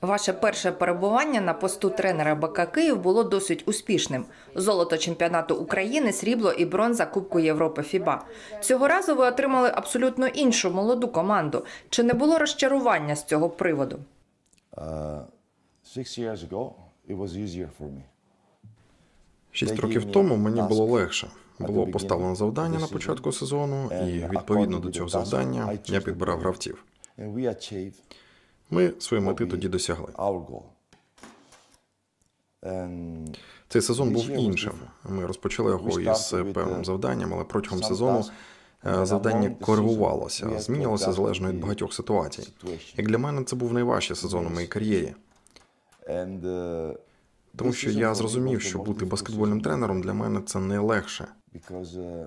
Ваше перше перебування на посту тренера БК Київ було досить успішним. Золото чемпіонату України, срібло і бронза Кубку Європи ФІБА. Цього разу ви отримали абсолютно іншу молоду команду. Чи не було розчарування з цього приводу? Me. Шість років тому мені було легше. Було поставлено завдання на початку сезону, і відповідно до цього завдання я підбирав гравців. Ми свої мети тоді досягли. Цей сезон був іншим. Ми розпочали його із певним завданням, але протягом сезону е, завдання коригувалося, змінювалося залежно від багатьох ситуацій. Як для мене це був найважчий сезон у моїй кар'єрі, тому що я зрозумів, що бути баскетбольним тренером для мене це не легше. Because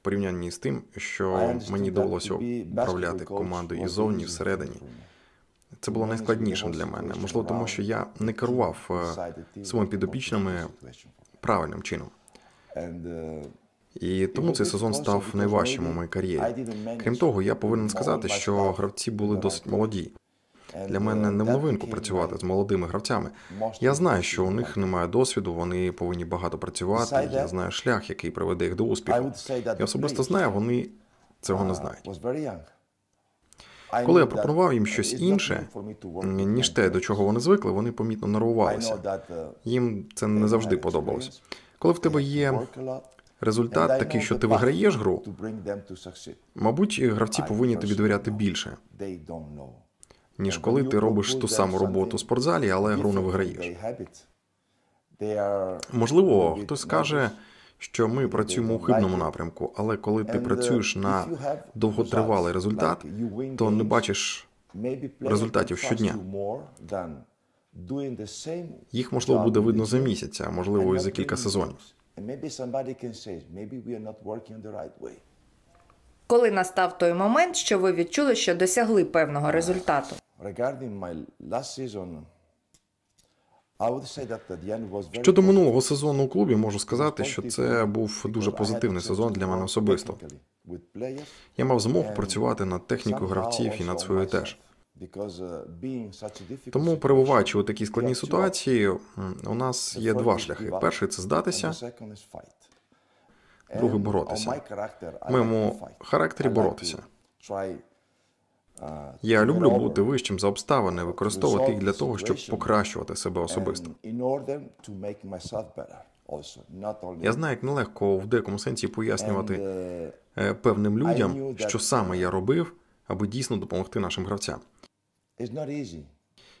в порівнянні з тим, що мені довелося управляти командою the іззовні, всередині. Це було найскладнішим для мене. Можливо, тому що я не керував е, своїми підопічними правильним чином. І тому цей сезон став найважчим у моїй кар'єрі. Крім того, я повинен сказати, що гравці були досить молоді. Для мене не в новинку працювати з молодими гравцями. Я знаю, що у них немає досвіду, вони повинні багато працювати. Я знаю шлях, який приведе їх до успіху. Я особисто знаю, вони цього не знають. Коли я пропонував їм щось інше, ніж те, до чого вони звикли, вони помітно нервувалися. Їм це не завжди подобалось. Коли в тебе є результат такий, що ти виграєш гру, мабуть, гравці повинні тобі довіряти більше, ніж коли ти робиш ту саму роботу в спортзалі, але гру не виграєш. Можливо, хтось скаже. Що ми працюємо у хибному напрямку, але коли ти uh, працюєш на довготривалий результат, то не бачиш результатів щодня. їх можливо буде видно за місяць, а можливо і за кілька сезонів. Коли настав той момент, що ви відчули, що досягли певного результату? Щодо минулого сезону у клубі, можу сказати, що це був дуже позитивний сезон для мене особисто. Я мав змогу працювати над технікою гравців і над своєю теж. Тому, перебуваючи у такій складній ситуації, у нас є два шляхи. Перший це здатися, другий боротися. В моєму характері боротися. Я люблю бути вищим за обставини, використовувати їх для того, щоб покращувати себе особисто. Я знаю, як нелегко в деякому сенсі пояснювати е, певним людям, що саме я робив, аби дійсно допомогти нашим гравцям.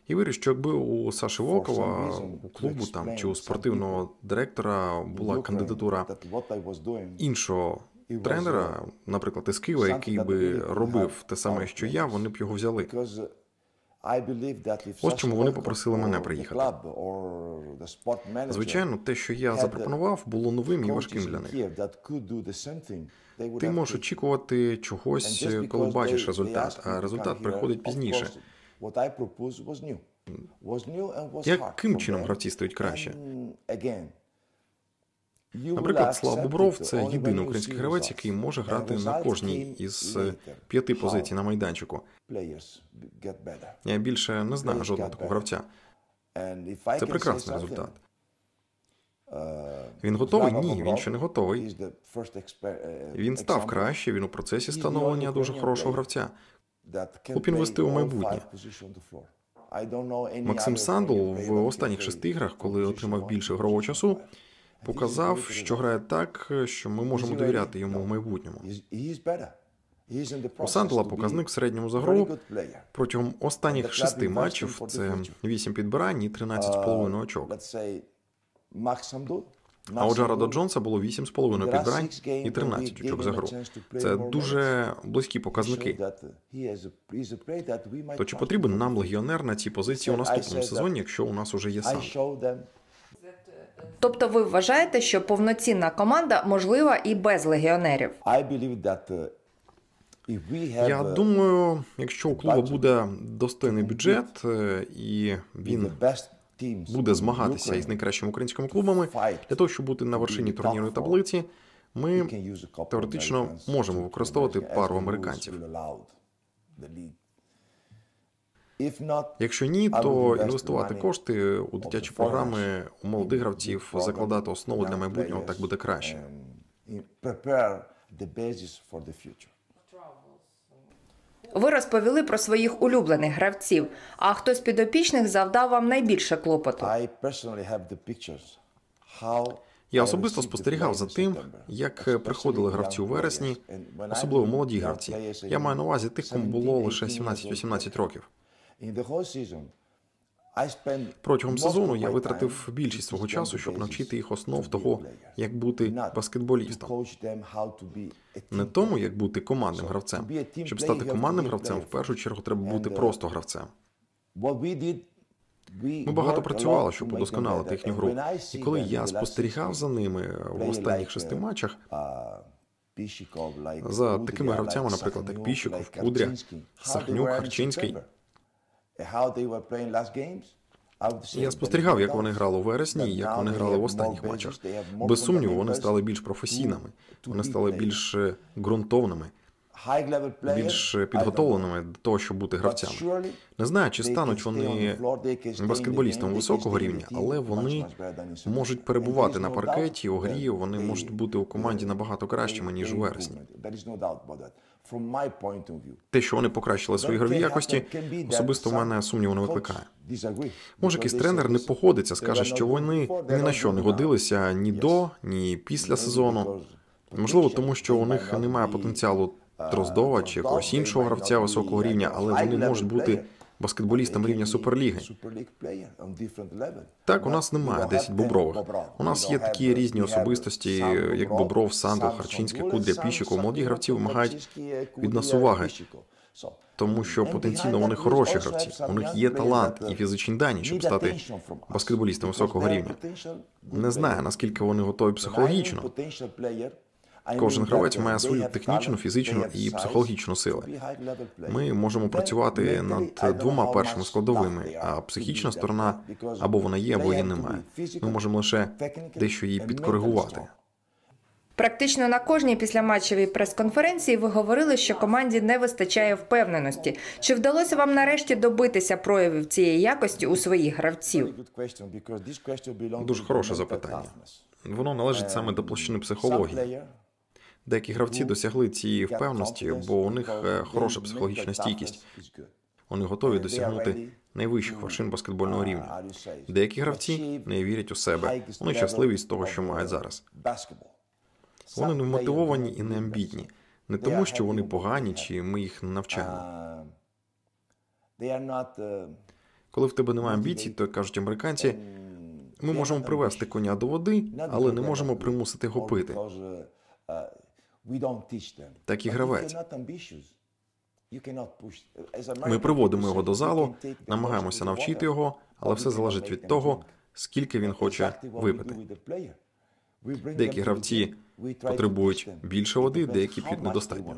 І вірю, що якби у Саші Волкова, у клубу там чи у спортивного директора була кандидатура іншого тренера, наприклад, із Києва, який би робив те саме, що я, вони б його взяли. Ось чому вони попросили мене приїхати. Звичайно, те, що я запропонував, було новим і важким для них. Ти можеш очікувати чогось, коли бачиш результат, а результат приходить пізніше. Яким чином гравці стають краще? Наприклад, Слав Бобров це єдиний український гравець, який може грати на кожній із е, п'яти позицій на майданчику. Я більше не знаю жодного такого гравця. Це прекрасний результат. Він готовий? Ні, він ще не готовий. Він став краще, він у процесі становлення дуже хорошого гравця. Хлоп інвестив у майбутнє. Максим Сандл в останніх шести іграх, коли отримав більше ігрового часу, показав, що грає так, що ми можемо довіряти йому в майбутньому. У Сандла показник в середньому за гру протягом останніх шести матчів це 8 підбирань і 13,5 очок. А у Джареда Джонса було 8,5 підбирань і 13 очок за гру. Це дуже близькі показники. То чи потрібен нам легіонер на цій позиції у наступному сезоні, якщо у нас уже є сам? Тобто ви вважаєте, що повноцінна команда можлива і без легіонерів? Я думаю, якщо у клубу буде достойний бюджет е, і він буде змагатися із найкращими українськими клубами для того, щоб бути на вершині турнірної таблиці, ми теоретично можемо використовувати пару американців. Якщо ні, то інвестувати кошти у дитячі програми у молодих гравців, закладати основу для майбутнього так буде краще. Ви розповіли про своїх улюблених гравців. А хто з підопічних завдав вам найбільше клопоту? Я особисто спостерігав за тим, як приходили гравці у вересні, особливо молоді гравці. Я маю на увазі тих, кому було лише 18 years old 17-18 років. Протягом сезону я витратив більшість свого часу, щоб навчити їх основ того, як бути баскетболістом. Не тому, як бути командним гравцем. Щоб стати командним гравцем, в першу чергу треба бути uh, просто гравцем. Ми багато працювали, щоб удосконалити їхню гру. І коли я спостерігав за ними в останніх шести uh, матчах, uh, За такими гравцями, наприклад, як Піщиков, Кудря, Сахнюк, Харчинський. Я спостерігав, як вони грали у вересні і як вони грали в останніх матчах. Без сумніву, вони стали більш професійними, вони стали більш е, ґрунтовними, більш підготовленими до того, щоб бути гравцями. Не знаю, чи стануть вони баскетболістами високого рівня, але вони можуть перебувати на паркеті, у грі, вони можуть бути у команді набагато кращими, ніж у вересні. Те, що вони покращили свої ігрові якості, особисто в мене сумніву не викликає. Може, якийсь тренер не погодиться, скаже, що вони ні на що не годилися ні до, ні після сезону. Можливо, тому що у них немає потенціалу Дроздова чи якогось іншого гравця високого рівня, але вони можуть бути баскетболістами рівня Суперліги. Так, у нас немає 10 бобрових. У нас є такі різні особистості, як Бобров, Сандо, Харчинський, Кудря, Піщиков. Молоді гравці вимагають від нас уваги, тому що потенційно вони хороші гравці. У них є талант і фізичні дані, щоб стати баскетболістом високого рівня. Не знаю, наскільки вони готові психологічно. Кожен гравець має свою технічну, фізичну і психологічну сили. Ми можемо працювати над двома першими складовими, а психічна сторона або вона є, або її немає. Ми можемо лише дещо її підкоригувати. Практично на кожній післяматчевій прес-конференції ви говорили, що команді не вистачає впевненості. Чи вдалося вам нарешті добитися проявів цієї якості у своїх гравців? Дуже хороше запитання. Воно належить саме до площини психології. Деякі гравці досягли цієї впевненості, бо у них е, хороша психологічна стійкість. Вони готові досягнути найвищих вершин баскетбольного рівня. Деякі гравці не вірять у себе. Вони щасливі з того, що мають зараз. Вони не мотивовані і не амбітні. Не тому, що вони погані, чи ми їх не навчаємо. Коли в тебе немає амбіцій, то кажуть американці, ми можемо привести коня до води, але не можемо примусити його пити. Так і гравець. Ми приводимо його до залу, намагаємося навчити його, але все залежить від того, скільки він хоче випити. Деякі гравці потребують більше води, деякі п'ють недостатньо.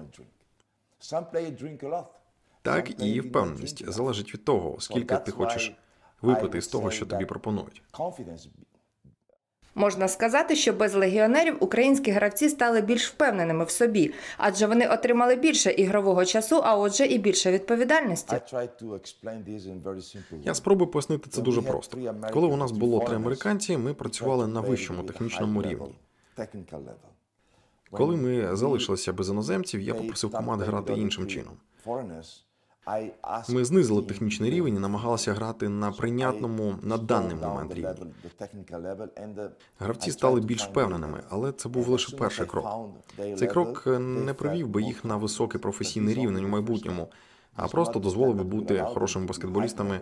Так і впевненість залежить від того, скільки ти хочеш випити з того, що тобі пропонують. Можна сказати, що без легіонерів українські гравці стали більш впевненими в собі, адже вони отримали більше ігрового часу, а отже, і більше відповідальності. Я спробую пояснити це дуже просто. Коли у нас було три американці, ми працювали на вищому технічному рівні. Коли ми залишилися без іноземців, я попросив команд грати іншим чином. Ми знизили технічний рівень і намагалися грати на прийнятному на даний момент рівні. Гравці стали більш впевненими, але це був лише перший крок. Цей крок не привів би їх на високий професійний рівень у майбутньому, а просто дозволив би бути хорошими баскетболістами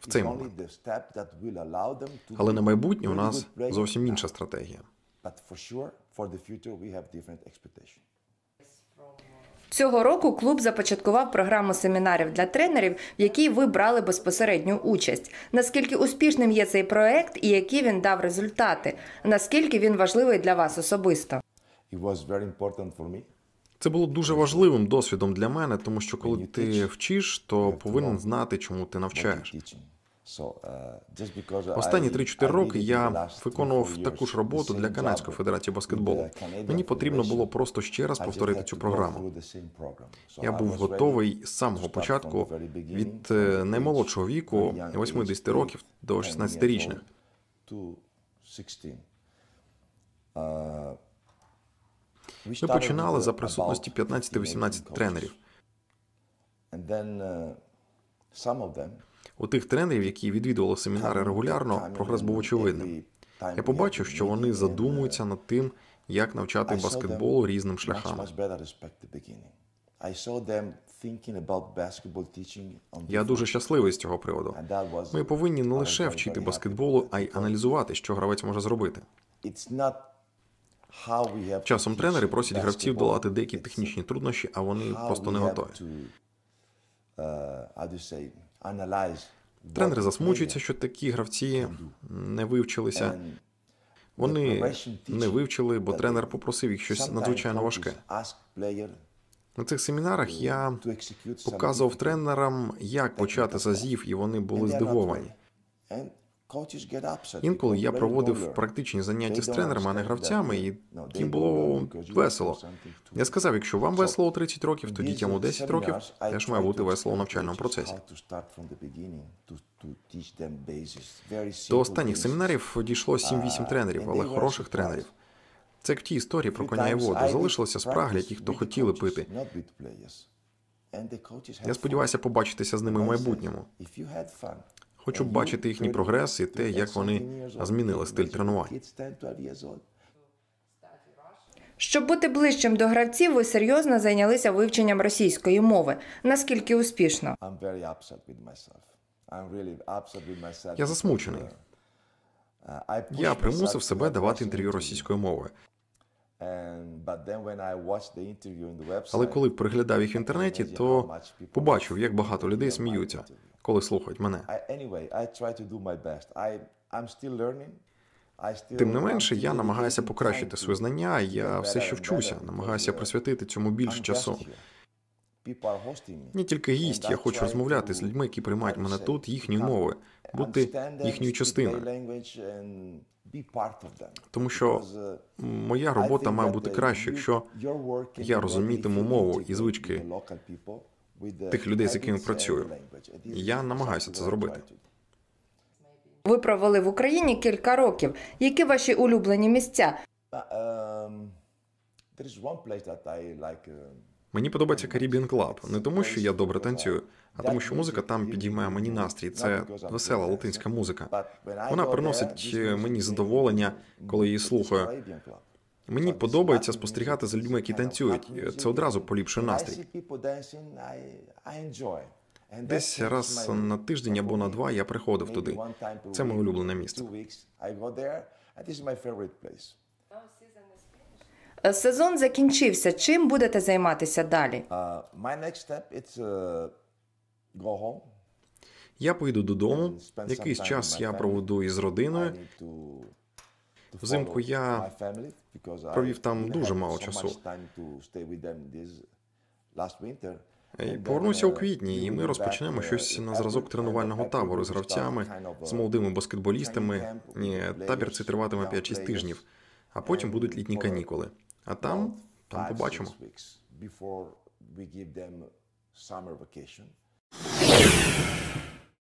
в цей момент. Але на майбутнє у нас зовсім інша стратегія. Цього року клуб започаткував програму семінарів для тренерів, в якій ви брали безпосередню участь. Наскільки успішним є цей проект і які він дав результати? Наскільки він важливий для вас особисто? Це було дуже важливим досвідом для мене, тому що коли ти вчиш, то повинен знати, чому ти навчаєш. Останні 3-4 роки я виконував таку ж роботу для канадської федерації баскетболу. Мені потрібно було просто ще раз повторити цю програму. Я був готовий з самого початку від е, наймолодшого віку 80 років до 16-річних. Ми починали за присутності 15-18 тренерів. У тих тренерів, які відвідували семінари регулярно, прогрес був очевидним. Я побачив, що вони задумуються над тим, як навчати баскетболу різним шляхам. Я дуже щасливий з цього приводу. Ми повинні не лише вчити баскетболу, а й аналізувати, що гравець може зробити. Часом тренери просять гравців долати деякі технічні труднощі, а вони просто не готові. Тренери засмучуються, що такі гравці не вивчилися. Вони не вивчили, бо тренер попросив їх щось надзвичайно важке. На цих семінарах я показував тренерам, як почати з азів, і вони були здивовані. Інколи я проводив практичні заняття з тренерами, а не гравцями, і їм було весело. Я сказав, якщо вам весело у 30 років, то дітям у 10 років теж має бути весело у навчальному процесі. До останніх семінарів дійшло 7-8 тренерів, але хороших тренерів. Це як в тій історії про коня і воду. Залишилися спраглі ті, хто хотіли пити. Я сподіваюся побачитися з ними в майбутньому. Хочу бачити їхній прогрес і те, як вони змінили стиль тренувань. Щоб бути ближчим до гравців, ви серйозно зайнялися вивченням російської мови. Наскільки успішно? Я засмучений. Я примусив себе давати інтерв'ю російською мовою. Але коли приглядав їх в інтернеті, то побачив, як багато людей сміються, коли слухають мене. Тим не менше, я намагаюся покращити свої знання. Я все ще вчуся, намагаюся присвятити цьому більше часу. Не тільки гість, я хочу розмовляти з людьми, які приймають мене тут, їхньою мовою, бути їхньою частиною. Тому що моя робота має бути краще, якщо я розумітиму мову і звички тих людей, з якими працюю. Я намагаюся це зробити. Ви провели в Україні кілька років. Які ваші улюблені місця? Мені подобається Caribbean Club не тому, що я добре танцюю, а тому, що музика там підіймає мені настрій. Це весела латинська музика. Вона приносить мені задоволення, коли її слухаю. Мені подобається спостерігати за людьми, які танцюють. Це одразу поліпшує настрій. Десь раз на тиждень або на два я приходив туди. Це моє улюблене місце. Сезон закінчився. Чим будете займатися далі? Я поїду додому. Якийсь час я проведу із родиною. Взимку я провів там дуже мало часу. Повернуся у квітні, і ми розпочнемо щось на зразок тренувального табору з гравцями, з молодими баскетболістами. Ні, Табір цей триватиме 5-6 тижнів, а потім будуть літні канікули. А там, там побачимо.